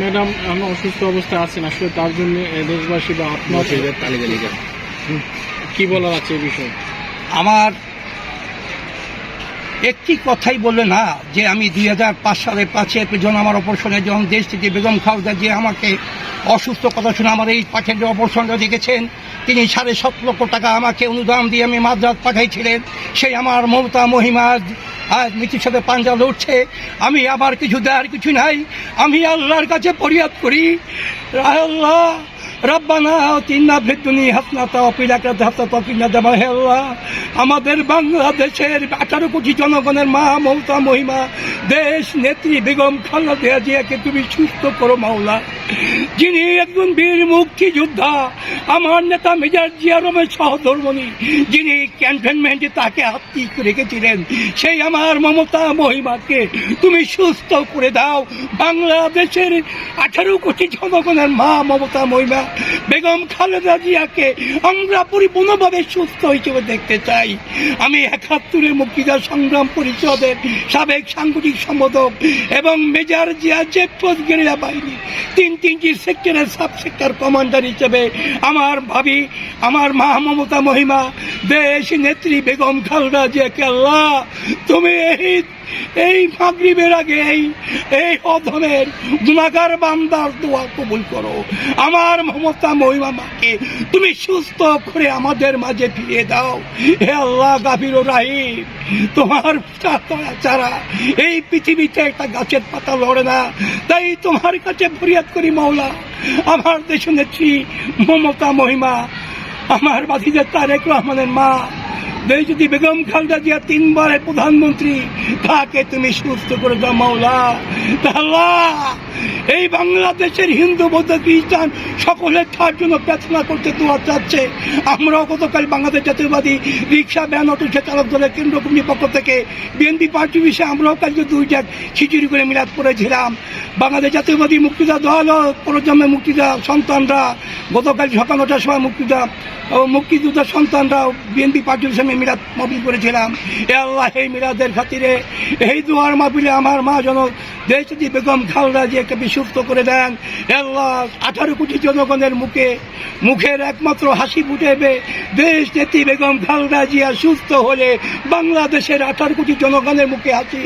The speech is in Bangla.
ম্যাডাম আমি অসুস্থ অবস্থায় আছেন আসলে তার জন্য দেশবাসী বা আপনার কি বলার আছে এই বিষয়ে? আমার একটি কথাই বলবে না যে আমি দুই হাজার পাঁচ সালে এপ্রিল যখন আমার অপারেশনে যখন দেশ থেকে বেগম খালেদা যে আমাকে অসুস্থ কথা শুনে আমার এই পাখের যে অপারেশনটা দেখেছেন তিনি সাড়ে সাত লক্ষ টাকা আমাকে অনুদান দিয়ে আমি মাদ্রাজ পাঠাইছিলেন। সেই আমার মমতা মহিমা আজ মৃত্যুর সাথে পাঞ্জা লড়ছে আমি আমার কিছু দেওয়ার কিছু নাই। আমি আল্লাহর কাছে ফরিয়াদ করি। আল্লাহ, রব্বানা তিন্না আল্লাহ, আমাদের বাংলাদেশের আঠারো কোটি জনগণের মা মমতা মহিমা, দেশ, নেত্রী, বেগম খালেদা জিয়াকে তুমি সুস্থ করো মাওলা। যিনি একজন বীর মুক্তিযোদ্ধা আমার নেতা মেজর জিয়া রমেশ সহধর্মণী যিনি ক্যান্টনমেন্টে তাকে আত্মি রেখেছিলেন, সেই আমার মমতা মহিমাকে তুমি সুস্থ করে দাও। বাংলাদেশের আঠারো কোটি জনগণের মা মমতা মহিমা, বেগম খালেদা জিয়াকে আমরা পরিপূর্ণভাবে সুস্থ হিসেবে দেখতে চাই। আমি একাত্তরের মুক্তিদা সংগ্রাম পরিষদের সাবেক সাংগঠনিক সম্পাদক এবং মেজর জিয়া জেপোজ গেরিলা বাহিনী, তিন তিনটি সেক্টরের সাব সেক্টর কমান্ডার হিসেবে আমার ভাবি আমার মা মমতা মহিমা দেশ নেত্রী বেগম খালদা জিয়াকে কেল্লা তুমি এই এই মাগরিবের আগে, এই এই অধমের গুণাগার বান্দার দোয়া কবুল করো। আমার মমতা মহিমা মাকে তুমি সুস্থ করে আমাদের মাঝে ফিরিয়ে দাও। হে আল্লাহ গাভীর রাহিম, তোমার ছাড়া এই পৃথিবীতে একটা গাছের পাতা লড়ে না। তাই তোমার কাছে ফরিয়াদ করি মাওলা, আমার দেশ নেত্রী মমতা মহিমা, আমার বাধিদের তারেক রহমানের মা যদি বেগম খালদা জিয়া তিনবারের প্রধানমন্ত্রী, তাকে তুমি সুস্থ করে দাও, মাওলা। এই বাংলাদেশের হিন্দু, বৌদ্ধ, খ্রিস্টান সকলের তার জন্য প্রার্থনা করতে দোয়া চাচ্ছে। আমরাও গতকাল বাংলাদেশ জাতীয়বাদী রিক্সা ব্যান অটো চালক দলের কেন্দ্র কমিটির পক্ষ থেকে বিএনপি পার্টি বিষয়ে আমরাও কালকে দুই জাত খিচুড়ি করে মিলাদ করেছিলাম। বাংলাদেশ জাতীয়বাদী মুক্তিদা দল প্রজন্মের মুক্তিদা সন্তানরা, গতকাল সকাল নটার সময় মুক্তিদা ও মুক্তিযোদ্ধার সন্তানরা বিএনপি পার্টির সঙ্গে মিলাদ মবিল করেছিলাম। এ আল্লাহ, এই মিরাদের খাতিরে, এই দুয়ার মাহবিলে আমার মা জন দেশ যদি বেগম খালদা একটা বিশুদ্ধ করে দেন। আল্লাহ, আঠারো কোটি জনগণের মুখে, মুখের একমাত্র হাসি ফুটেবে দেশ নেত্রী বেগম খালদা জিয়া সুস্থ হলে বাংলাদেশের আঠারো কোটি জনগণের মুখে হাসি